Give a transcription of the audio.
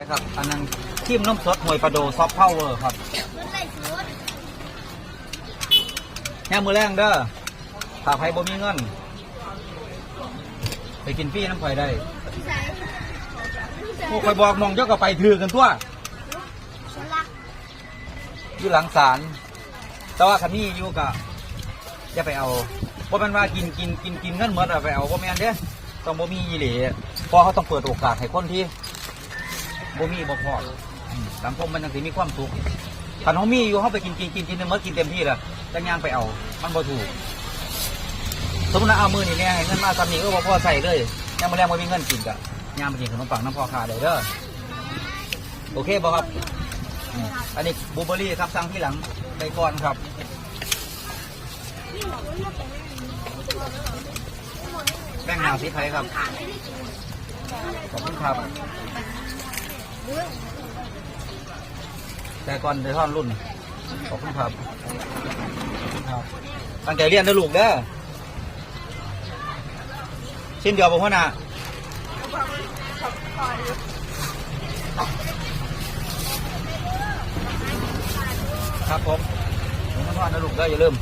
ครับอันนั้นทีมน้ำสดหวยปลาโดซอฟต์พาวเวอร์ครับแง่มือแรงเด้อถ้าใครบ่มีเงิน ไปกินฟรีน้ำข่อยได้พวกข่อยบอกมองเจ้าก็ไปถือกันทั่วอยู่หลังศาลแต่ว่าคันนี้อยู่กับจะไปเอาเพราะมันว่ากินกินกินกินเงินหมดอะไปเอาบ่แม่นเด้อต้องบ่มีอีหลีพราะเขาต้องเปิดโอกาสให้คนที่ บ่มีบ่พอสังคมมันยังสิมีความสุขคันเขามีอยู่เขาไปกินกินกินกินเมื่อกินเต็มที่และจังย่างไปเอา มันบ่ถูกสมมติเอามือนี่แน่ให้เงินมาตามนี้ก็บ่พอใส่เลยยังมาแรงบ่มีเงินกินกะย่างไปกินขนมปังน้ำพอขาได้เด้อโอเคบ่ครับ อันนี้บูเบอร์รี่ครับสั่งที่หลังไปก่อนครับแป้งหนาสีไทยครับขอบคุณครับ แต่ก่อนเดท่อนรุ่น ขอบคุณครับครับตั้งใจเรียนนะลูกเด้อชิ้นเดียวผมว่านะครับผมผมต้องทอนนะลูกเด้ออย่าลืม